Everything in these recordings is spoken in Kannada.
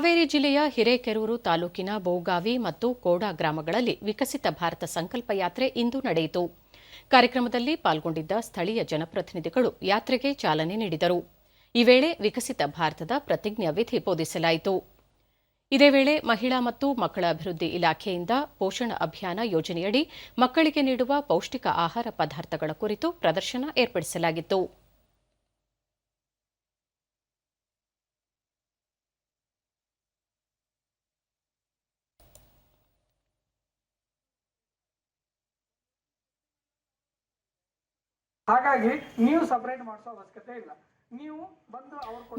ಹಾವೇರಿ ಜಿಲ್ಲೆಯ ಹಿರೇಕೆರೂರು ತಾಲೂಕಿನ ಬೋಗಾವಿ ಮತ್ತು ಕೋಡಾ ಗ್ರಾಮಗಳಲ್ಲಿ ವಿಕಸಿತ ಭಾರತ ಸಂಕಲ್ಪ ಯಾತ್ರೆ ಇಂದು ನಡೆಯಿತು. ಕಾರ್ಯಕ್ರಮದಲ್ಲಿ ಪಾಲ್ಗೊಂಡಿದ್ದ ಸ್ಥಳೀಯ ಜನಪ್ರತಿನಿಧಿಗಳು ಯಾತ್ರೆಗೆ ಚಾಲನೆ ನೀಡಿದರು. ಈ ವೇಳೆ ವಿಕಸಿತ ಭಾರತದ ಪ್ರತಿಜ್ಞಾ ವಿಧಿ ಬೋಧಿಸಲಾಯಿತು. ಇದೇ ವೇಳೆ ಮಹಿಳಾ ಮತ್ತು ಮಕ್ಕಳ ಅಭಿವೃದ್ಧಿ ಇಲಾಖೆಯಿಂದ ಪೋಷಣ ಅಭಿಯಾನ ಯೋಜನೆಯಡಿ ಮಕ್ಕಳಿಗೆ ನೀಡುವ ಪೌಷ್ಟಿಕ ಆಹಾರ ಪದಾರ್ಥಗಳ ಕುರಿತು ಪ್ರದರ್ಶನ ಏರ್ಪಡಿಸಲಾಗಿತ್ತು. ಹಾಗಾಗಿ ನೀವು ಸಪರೇಟ್ ಮಾಡಿಸೋ ಅವಶ್ಯಕತೆ ಇಲ್ಲ.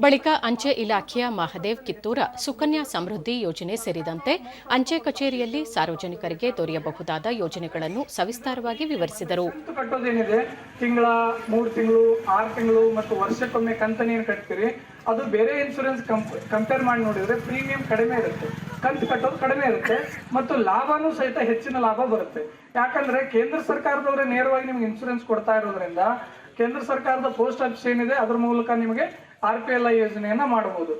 ಬಳಿಕ ಅಂಚೆ ಇಲಾಖೆಯ ಮಹದೇವ್ ಕಿತ್ತೂರ ಸುಕನ್ಯಾ ಸಮೃದ್ಧಿ ಯೋಜನೆ ಸೇರಿದಂತೆ ಅಂಚೆ ಕಚೇರಿಯಲ್ಲಿ ಸಾರ್ವಜನಿಕರಿಗೆ ದೊರೆಯಬಹುದಾದ ಯೋಜನೆಗಳನ್ನು ಸವಿಸ್ತಾರವಾಗಿ ವಿವರಿಸಿದರು. ಕಟ್ಟೋದೇನಿದೆ ತಿಂಗಳ ಮೂರು ತಿಂಗಳು ಆರು ತಿಂಗಳು ಮತ್ತು ವರ್ಷಕ್ಕೊಮ್ಮೆ ಕಂತನೇನು ಕಟ್ತೀರಿ? ಅದು ಬೇರೆ ಇನ್ಶೂರೆನ್ಸ್ ಕಂಪೇರ್ ಮಾಡಿ ನೋಡಿದ್ರೆ ಪ್ರೀಮಿಯಂ ಕಡಿಮೆ ಇರುತ್ತೆ. ಕಂತು ಕಟ್ಟೋದು ಕಡಿಮೆ ಇರುತ್ತೆ ಮತ್ತು ಲಾಭನೂ ಸಹಿತ ಹೆಚ್ಚಿನ ಲಾಭ ಬರುತ್ತೆ. ಯಾಕಂದ್ರೆ ಕೇಂದ್ರ ಸರ್ಕಾರದವರೇ ನೇರವಾಗಿ ನಿಮ್ಗೆ ಇನ್ಶೂರೆನ್ಸ್ ಕೊಡ್ತಾ ಇರೋದ್ರಿಂದ ಕೇಂದ್ರ ಸರ್ಕಾರದ ಪೋಸ್ಟ್ ಆಫೀಸ್ ಏನಿದೆ ಅದ್ರ ಮೂಲಕ ನಿಮಗೆ ಆರ್ ಪಿ ಎಲ್ ಐ ಯೋಜನೆಯನ್ನ ಮಾಡಬಹುದು.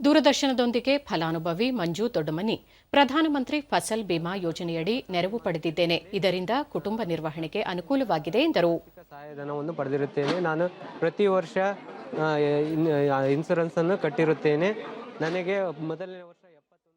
ದೂರದರ್ಶನದೊಂದಿಗೆ ಫಲಾನುಭವಿ ಮಂಜು ದೊಡ್ಡಮನಿ ಪ್ರಧಾನಮಂತ್ರಿ ಫಸಲ್ ಬಿಮಾ ಯೋಜನೆಯಡಿ ನೆರವು ಪಡೆದಿದ್ದೇನೆ. ಇದರಿಂದ ಕುಟುಂಬ ನಿರ್ವಹಣೆಗೆ ಅನುಕೂಲವಾಗಿದೆ ಎಂದರು. ಸಹಾಯಧನವನ್ನು ಪಡೆದಿರುತ್ತೇನೆ. ನಾನು ಪ್ರತಿ ವರ್ಷ ಇನ್ಸೂರೆನ್ಸ್ ಅನ್ನು ಕಟ್ಟಿರುತ್ತೇನೆ. ನನಗೆ ಮೊದಲನೇ ವರ್ಷ